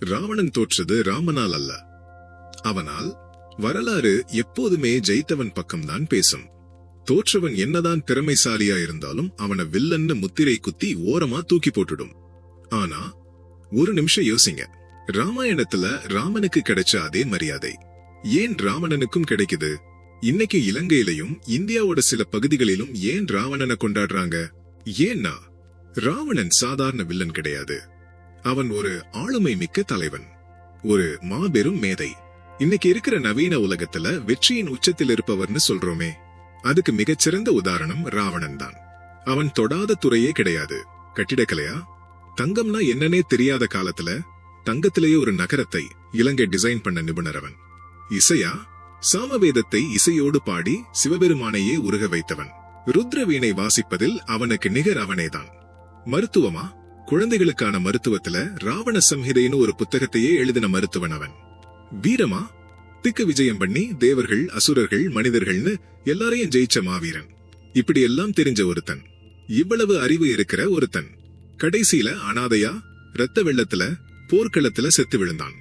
ராவணன் தோற்றது ராமனால் அல்ல. அவனால் வரலாறு எப்போதுமே ஜெயித்தவன் பக்கம்தான் பேசும். தோற்றவன் என்னதான் திறமைசாலியா இருந்தாலும் அவனை வில்லன்னு முத்திரை குத்தி ஓரமா தூக்கி போட்டுடும். ஆனா ஒரு நிமிஷம் யோசிங்க. ராமாயணத்துல ராமனுக்கு கிடைச்ச அதே மரியாதை. ஏன் ராவணனுக்கும் கிடைக்குது? இன்னைக்கு இலங்கையிலையும் இந்தியாவோட சில பகுதிகளிலும் ஏன் ராவணனை கொண்டாடுறாங்க? ஏன்னா ராவணன் சாதாரண வில்லன் கிடையாது. அவன் ஒரு ஆளுமை மிக்க தலைவன். ஒரு மாபெரும் மேதை. இன்னைக்கு இருக்கிற நவீன உலகத்துல வெற்றியின் உச்சத்தில் இருப்பவர்னு சொல்றோமே. அதுக்கு மிகச்சிறந்த உதாரணம் ராவணன் தான். அவன் தொடாத துறையே கிடையாது. கட்டிடக்கலையா? தங்கம்னா என்னன்னே தெரியாத காலத்துல தங்கத்திலேயே ஒரு நகரத்தை இலங்கை டிசைன் பண்ண நிபுணர் அவன் இசையா? சாமவேதத்தை இசையோடு பாடி சிவபெருமானையே உருக வைத்தவன். ருத்ர வீணை வாசிப்பதில் அவனுக்கு நிகர் அவனேதான். மருத்துவமா? குழந்தைகளுக்கான மருத்துவத்துல ராவண சம்ஹிதைன்னு ஒரு புத்தகத்தையே எழுதின மருத்துவன் அவன். வீரமா? திக்கு விஜயம் பண்ணி தேவர்கள் அசுரர்கள் மனிதர்கள்னு எல்லாரையும் ஜெயிச்ச மாவீரன். இப்படி எல்லாம் தெரிஞ்ச ஒருத்தன். இவ்வளவு அறிவு இருக்கிற ஒருத்தன். கடைசியில அனாதையா ரத்த வெள்ளத்துல போர்க்களத்துல செத்து விழுந்தான்.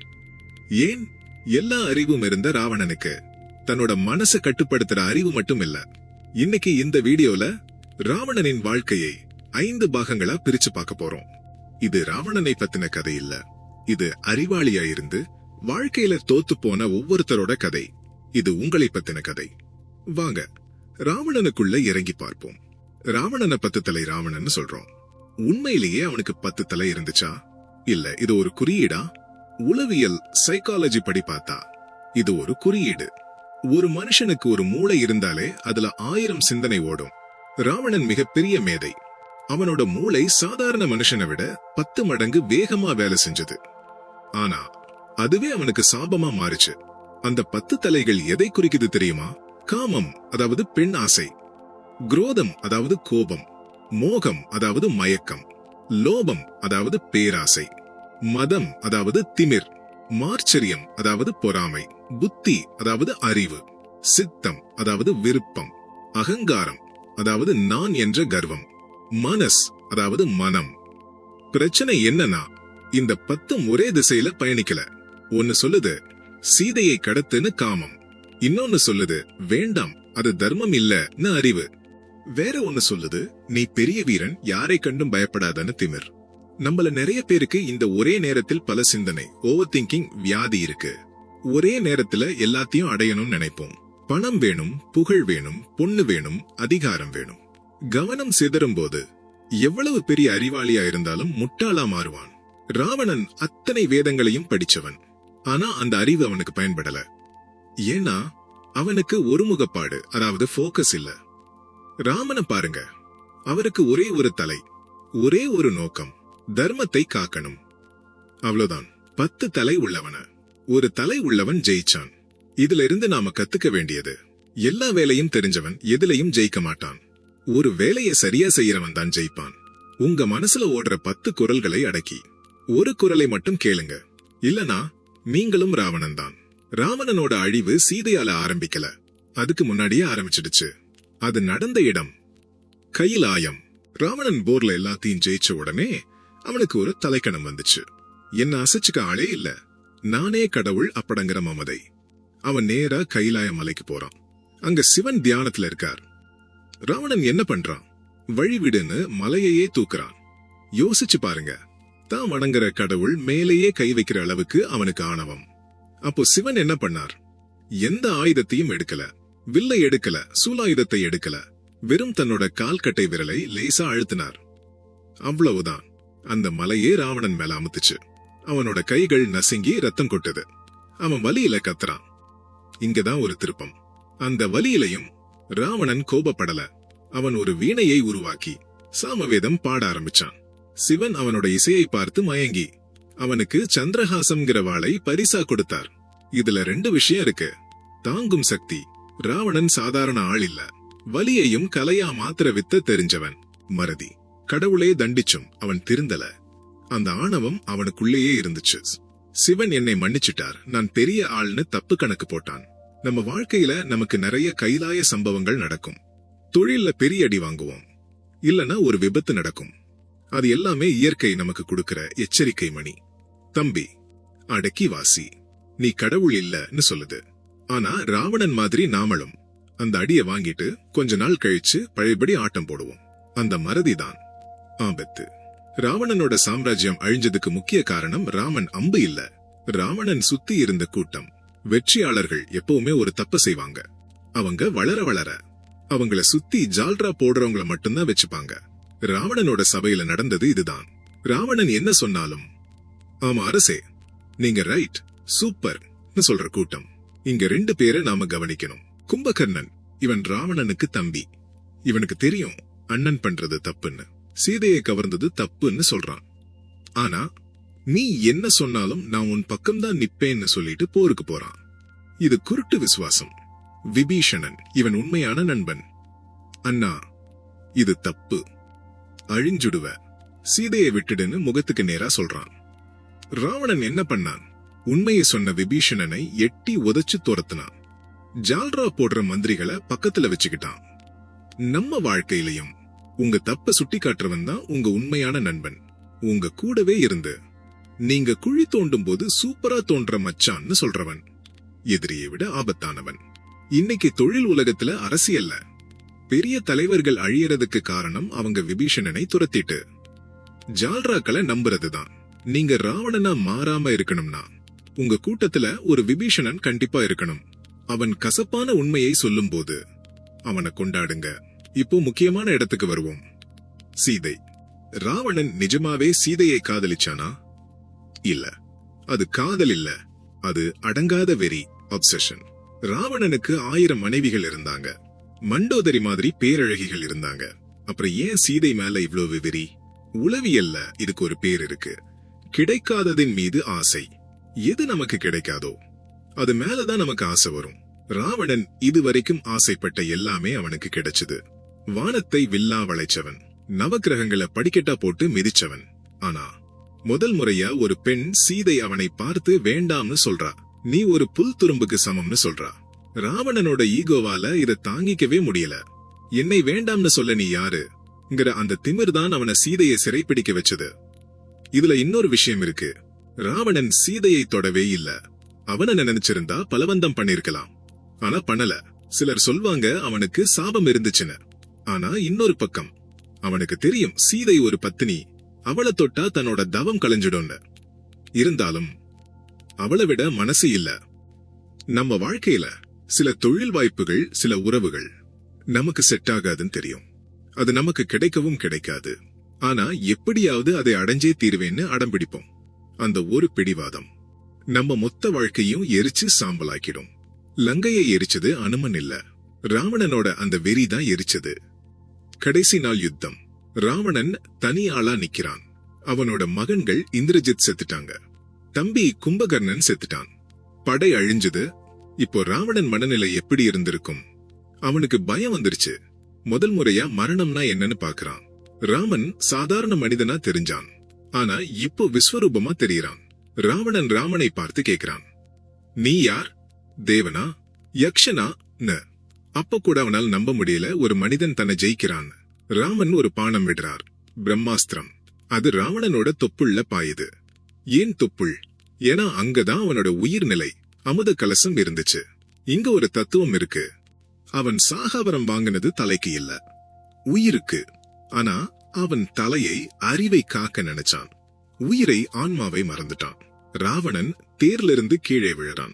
ஏன்? எல்லா அறிவும் இருந்த ராவணனுக்கு. தன்னோட மனசை கட்டுப்படுத்துற அறிவு மட்டும் இல்ல. இன்னைக்கு இந்த வீடியோல ராவணனின் வாழ்க்கையை ஐந்து பாகங்களா பிரிச்சு பார்க்க போறோம். இது ராவணனை பத்தின கதை இல்ல. இது அறிவாளியா இருந்து வாழ்க்கையில தோத்து போன ஒவ்வொருத்தரோட கதை. இது உங்களை பத்தின கதை. வாங்க ராவணனுக்குள்ள இறங்கி பார்ப்போம். ராவணனை பத்து தலை ராவணன் சொல்றோம். உண்மையிலேயே அவனுக்கு பத்து தலை இருந்துச்சா? இல்ல இது ஒரு குறியீடா? உளவியல் சைக்காலஜி படி பார்த்தா இது ஒரு குறியீடு. ஒரு மனுஷனுக்கு ஒரு மூளை இருந்தாலே அதுல ஆயிரம் சிந்தனை ஓடும். ராவணன் மிகப்பெரிய மேதை. அவனோட மூளை சாதாரண மனுஷனை விட பத்து மடங்கு வேகமா வேலை செஞ்சது. ஆனா அதுவே அவனுக்கு சாபமா மாறுச்சு. அந்த பத்து தலைகள் எதை குறிக்குது தெரியுமா? காமம் அதாவது பெண் ஆசை. குரோதம் அதாவது கோபம். மோகம் அதாவது மயக்கம். லோபம் அதாவது பேராசை. மதம் அதாவது திமிர். மார்ச்சரியம் அதாவது பொறாமை. புத்தி அதாவது அறிவு. சித்தம் அதாவது விருப்பம். அகங்காரம் அதாவது நான் என்ற கர்வம். மனஸ் அதாவது மனம். பிரச்சனை என்னன்னா இந்த பத்தும் ஒரே திசையில பயணிக்கல. ஒன்னு சொல்லுது சீதையை கடத்துன்னு காமம். இன்னொன்னு சொல்லுது வேண்டாம் அது தர்மம் இல்லன்னு அறிவு. வேற ஒன்னு சொல்லுது நீ பெரிய வீரன் யாரை கண்டும் பயப்படாதன்னு திமிர். நம்மள நிறைய பேருக்கு இந்த ஒரே நேரத்தில் பல சிந்தனை ஓவர் திங்கிங் வியாதி இருக்கு. ஒரே நேரத்துல எல்லாத்தையும் அடையணும்னு நினைப்போம். பணம் வேணும் புகழ் வேணும் பொண்ணு வேணும் அதிகாரம் வேணும். கவனம் சிதறும் போது எவ்வளவு பெரிய அறிவாளியா இருந்தாலும் முட்டாளா மாறுவான். ராவணன் அத்தனை வேதங்களையும் படிச்சவன். ஆனா அந்த அறிவு அவனுக்கு பயன்படல. ஏன்னா அவனுக்கு ஒருமுகப்பாடு அதாவது போக்கஸ் இல்ல. ராமனை பாருங்க. அவருக்கு ஒரே ஒரு தலை ஒரே ஒரு நோக்கம் தர்மத்தை காக்கணும். அவ்வளவுதான். பத்து தலை உள்ளவன. ஒரு தலை உள்ளவன் ஜெயிச்சான். இதுல இருந்து நாம கத்துக்க வேண்டியது எல்லா வேலையும் தெரிஞ்சவன் எதுலயும் ஜெயிக்க மாட்டான். ஒரு வேலையை சரியா செய்யறவன் தான் ஜெயிப்பான். உங்க மனசுல ஓடுற பத்து குரல்களை அடக்கி ஒரு குரலை மட்டும் கேளுங்க. இல்லனா நீங்களும் ராவணன் தான். ராவணனோட அழிவு சீதையால ஆரம்பிக்கல. அதுக்கு முன்னாடியே ஆரம்பிச்சிடுச்சு. அது நடந்த இடம் கைலாயம். ராவணன் போர்ல எல்லாத்தையும் ஜெயிச்ச உடனே அவனுக்கு ஒரு தலைக்கணம் வந்துச்சு. என்ன அசைச்சுக்க ஆளே இல்ல. நானே கடவுள் அப்படங்கிற மமதை. அவன் நேரா கைலாய மலைக்கு போறான். அங்க சிவன் தியானத்துல இருக்கார். ராவணன் என்ன பண்றான்? வழிவிடுன்னு மலையையே தூக்குறான். யோசிச்சு பாருங்க. தான் வணங்குற கடவுள் மேலேயே கை வைக்கிற அளவுக்கு அவனுக்கு ஆணவம். அப்போ சிவன் என்ன பண்ணார்? எந்த ஆயுதத்தையும் எடுக்கல. வில்லை எடுக்கல. சூலாயுதத்தை எடுக்கல. வெறும் தன்னோட கால்கட்டை விரலை லேசா அழுத்தினார். அவ்வளவுதான். அந்த மலையே ராவணன் மேல அமுத்துச்சு. அவனோட கைகள் நசுங்கி ரத்தம் கொட்டுது. அவன் வலியில கத்துறான். இங்கதான் ஒரு திருப்பம். அந்த வலியிலையும் ராவணன் கோபப்படல. அவன் ஒரு வீணையை உருவாக்கி சாமவேதம் பாட ஆரம்பிச்சான். சிவன் அவனோட இசையை பார்த்து மயங்கி அவனுக்கு சந்திரஹாசம்ங்கிற வாளை பரிசா கொடுத்தார். இதுல ரெண்டு விஷயம் இருக்கு. தாங்கும் சக்தி ராவணன் சாதாரண ஆள் இல்ல வலியையும் கலையா மாத்திர வித்த தெரிஞ்சவன் மறதி. கடவுளே தண்டிச்சும் அவன் திருந்தல. அந்த ஆணவம் அவனுக்குள்ளேயே இருந்துச்சு. சிவன் என்னை மன்னிச்சிட்டார் நான் பெரிய ஆள்னு தப்பு கணக்கு போட்டான். நம்ம வாழ்க்கையில நமக்கு நிறைய கைலாய சம்பவங்கள் நடக்கும். தொழில்ல பெரிய அடி வாங்குவோம். இல்லனா ஒரு விபத்து நடக்கும். அது எல்லாமே இயற்கை நமக்கு கொடுக்கிற எச்சரிக்கை மணி. தம்பி அடக்கி வாசி. நீ கடவுள் இல்லன்னு சொல்லுது. ஆனா ராவணன் மாதிரி நாமளும் அந்த அடிய வாங்கிட்டு கொஞ்ச நாள் கழிச்சு பழையபடி ஆட்டம் போடுவோம். அந்த மறதிதான். ஆபத்து. ராவணனோட சாம்ராஜ்யம் அழிஞ்சதுக்கு முக்கிய காரணம் ராமன் அம்பு இல்ல. ராவணன் சுத்தி இருந்த கூட்டம். வெற்றியாளர்கள் எப்பவுமே ஒரு தப்பு செய்வாங்க. அவங்க வளர வளர அவங்கள சுத்தி ஜால்ரா போடுறவங்கள மட்டும்தான் வச்சுப்பாங்க. ராவணனோட சபையில நடந்தது இதுதான். ராவணன் என்ன சொன்னாலும் ஆமா அரசே நீங்க ரைட் சூப்பர் சொல்ற கூட்டம். இங்க ரெண்டு பேரை நாம கவனிக்கணும். கும்பகர்ணன் இவன் ராவணனுக்கு தம்பி. இவனுக்கு தெரியும் அண்ணன் பண்றது தப்புன்னு. சீதையை கவர்ந்தது தப்புன்னு சொல்றான். ஆனா நீ என்ன சொன்னாலும் நான் உன் பக்கம்தான் நிப்பேன்னு சொல்லிட்டு போருக்கு போறான். இது குருட்டு விசுவாசம். விபீஷணன் இவன் உண்மையான நண்பன். அண்ணா இது தப்பு. அழிஞ்சுடுவ. சீதையை விட்டுடுன்னு முகத்துக்கு நேரா சொல்றான். ராவணன் என்ன பண்ணான்? உண்மையை சொன்ன விபீஷணனை எட்டி உதைச்சு துரத்துனான். ஜால்ரா போடுற மந்திரிகளை பக்கத்துல வச்சுக்கிட்டான். நம்ம வாழ்க்கையிலையும் உங்க தப்ப சுட்டி காட்டுறவன் தான் உங்க உண்மையான நண்பன். உங்க கூடவே இருந்து. நீங்க குழி தோண்டும் போது சூப்பரா தோன்ற மச்சான்னு சொல்றவன். எதிரியை விட ஆபத்தானவன். இன்னைக்கு தொழில் உலகத்துல அரசியல்ல பெரிய தலைவர்கள் அழியறதுக்கு காரணம் அவங்க விபீஷணனை துரத்திட்டு. ஜால்ராக்களை நம்புறதுதான். நீங்க ராவணனா மாறாம இருக்கணும்னா உங்க கூட்டத்துல ஒரு விபீஷணன் கண்டிப்பா இருக்கணும். அவன் கசப்பான உண்மையை சொல்லும்போது அவனை கொண்டாடுங்க. இப்போ முக்கியமான இடத்துக்கு வருவோம். சீதை. ராவணன் நிஜமாவே சீதையை காதலிச்சானா? இல்ல. அது காதல் இல்ல. அது அடங்காத வெறி அப்சஷன் ராவணனுக்கு ஆயிரம் மனைவிகள் இருந்தாங்க. மண்டோதரி மாதிரி பேரழகிகள் இருந்தாங்க. அப்புறம் ஏன் சீதை மேல இவ்வளவு வெறி? உளவியல்ல இதுக்கு ஒரு பேர் இருக்கு. கிடைக்காததின் மீது ஆசை. எது நமக்கு கிடைக்காதோ அது மேலதான் நமக்கு ஆசை வரும். ராவணன் இதுவரைக்கும் ஆசைப்பட்ட எல்லாமே அவனுக்கு கிடைச்சது. வானத்தை வில்லா வளைச்சவன். நவக்கிரகங்களை படிக்கட்டா போட்டு மிதிச்சவன். ஆனா முதல் முறையா ஒரு பெண் சீதை அவனை பார்த்து வேண்டாம்னு சொல்றா. நீ ஒரு புல் துரும்புக்கு சமம்னு சொல்றா. ராவணனோட ஈகோவால இத தாங்கிக்கவே முடியல. என்னை வேண்டாம்னு சொல்ல நீ யாருங்கிற அந்த திமிர் தான் அவனை சீதையை சிறைப்பிடிக்க வச்சது. இதுல இன்னொரு விஷயம் இருக்கு. ராவணன் சீதையை தொடவே இல்ல. அவன நினைச்சிருந்தா பலவந்தம் பண்ணிருக்கலாம். ஆனா பண்ணல. சிலர் சொல்வாங்க அவனுக்கு சாபம் இருந்துச்சுன்னு. ஆனா இன்னொரு பக்கம். அவனுக்கு தெரியும் சீதை ஒரு பத்தினி. அவளை தொட்டா தன்னோட தவம் களைஞ்சிடும்னு இருந்தாலும் அவளை விட மனசு இல்ல. நம்ம வாழ்க்கையில சில தொழில் வாய்ப்புகள் சில உறவுகள் நமக்கு செட் ஆகாதுன்னு தெரியும். அது நமக்கு கிடைக்கவும் கிடைக்காது. ஆனா எப்படியாவது அதை அடைஞ்சே தீருவேன்னு அடம்பிடிப்போம் அந்த ஒரு பிடிவாதம் நம்ம மொத்த வாழ்க்கையும் எரிச்சு சாம்பலாக்கிடும். லங்கையை எரிச்சது அனுமன் இல்ல. ராவணனோட அந்த வெறி தான் எரிச்சது. கடைசி நாள் யுத்தம். ராவணன் தனி ஆளா நிக்கிறான். அவனோட மகன்கள் இந்திரஜித் செத்துட்டாங்க. தம்பி கும்பகர்ணன் செத்துட்டான். படை அழிஞ்சது. இப்போ ராவணன் மனநிலை எப்படி இருந்திருக்கும்? அவனுக்கு பயம் வந்துருச்சு. முதல் முறையா மரணம்னா என்னன்னு பாக்குறான். ராமன் சாதாரண மனிதனா தெரிஞ்சான். ஆனா இப்போ விஸ்வரூபமா தெரியறான். ராவணன் ராமனை பார்த்து கேக்குறான். நீ யார்? தேவனா? யக்ஷனா? ந. அப்ப கூட அவனால் நம்ப முடியல ஒரு மனிதன் தன்னை ஜெயிக்கிறான் ராமன் ஒரு பானம் விடுறார். பிரம்மாஸ்திரம். அது ராவணனோட தொப்புள்ள பாயுது. ஏன் தொப்புள்? ஏன்னா அங்கதான் அவனோட உயிர்நிலை அமுத கலசம் இருந்துச்சு. இங்க ஒரு தத்துவம் இருக்கு. அவன் சாகாவரம் வாங்கினது தலைக்கு இல்ல. உயிருக்கு. ஆனா அவன் தலையை அறிவை காக்க நினைச்சான். உயிரை ஆன்மாவை மறந்துட்டான். ராவணன் தேர்லிருந்து கீழே விழறான்.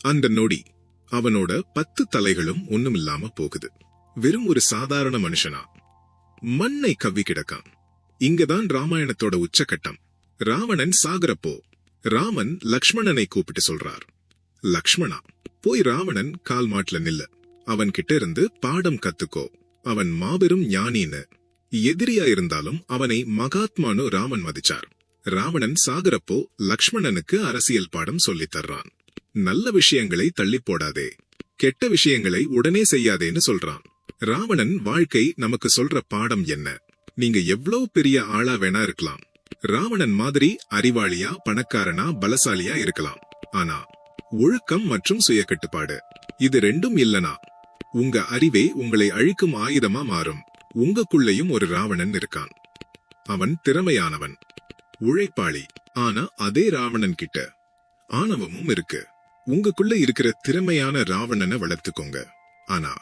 அந்த நொடி அவனோட பத்து தலைகளும் ஒண்ணுமில்லாம போகுது. வெறும் ஒரு சாதாரண மனுஷனா. மண்ணை கவ்வி கிடக்கான். இங்கதான் ராமாயணத்தோட உச்சக்கட்டம் ராவணன் சாகரப்போ. ராமன் லக்ஷ்மணனை கூப்பிட்டு சொல்றார். லக்ஷ்மணா போய் ராவணன் கால் மாட்டுல நில்லு. அவன் கிட்ட இருந்து பாடம் கத்துக்கோ. அவன் மாபெரும் ஞானின்னு. எதிரியா இருந்தாலும் அவனை மகாத்மானு ராமன் மதிச்சார். ராவணன் சாகரப்போ லக்ஷ்மணனுக்கு அரசியல் பாடம் சொல்லித் தர்றான். நல்ல விஷயங்களை தள்ளி போடாதே. கெட்ட விஷயங்களை உடனே செய்யாதேன்னு சொல்றான். ராவணன் வாழ்க்கை நமக்கு சொல்ற பாடம் என்ன? நீங்க எவ்வளவு பெரிய ஆளா வேணா இருக்கலாம். ராவணன் மாதிரி அறிவாளியா பணக்காரனா பலசாலியா இருக்கலாம். ஆனா ஒழுக்கம் மற்றும் சுய கட்டுப்பாடு இது ரெண்டும் இல்லனா? உங்க அறிவே உங்களை அழிக்கும் ஆயுதமா மாறும். உங்களுக்குள்ளேயும் ஒரு ராவணன் இருக்கான். அவன் திறமையானவன். உழைப்பாளி. ஆனா அதே ராவணன் கிட்ட ஆணவமும் இருக்கு. உங்களுக்குள்ள இருக்கிற திறமையான ராவணனை வளர்த்துக்கோங்க. ஆனா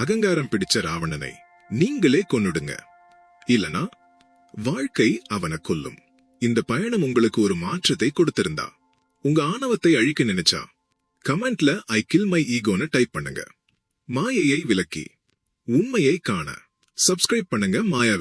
அகங்காரம் பிடிச்ச ராவணனை நீங்களே கொன்னுடுங்க. இல்லனா வாழ்க்கை அவனை கொல்லும். இந்த பயணம் உங்களுக்கு ஒரு மாற்றத்தை கொடுத்திருந்தா. உங்க ஆணவத்தை அழிக்க நினைச்சா கமெண்ட்ல ஐ கில் மை ஈகோன்னு டைப் பண்ணுங்க. மாயையை விலக்கி உண்மையை காண. சப்ஸ்கிரைப் பண்ணுங்க மாயா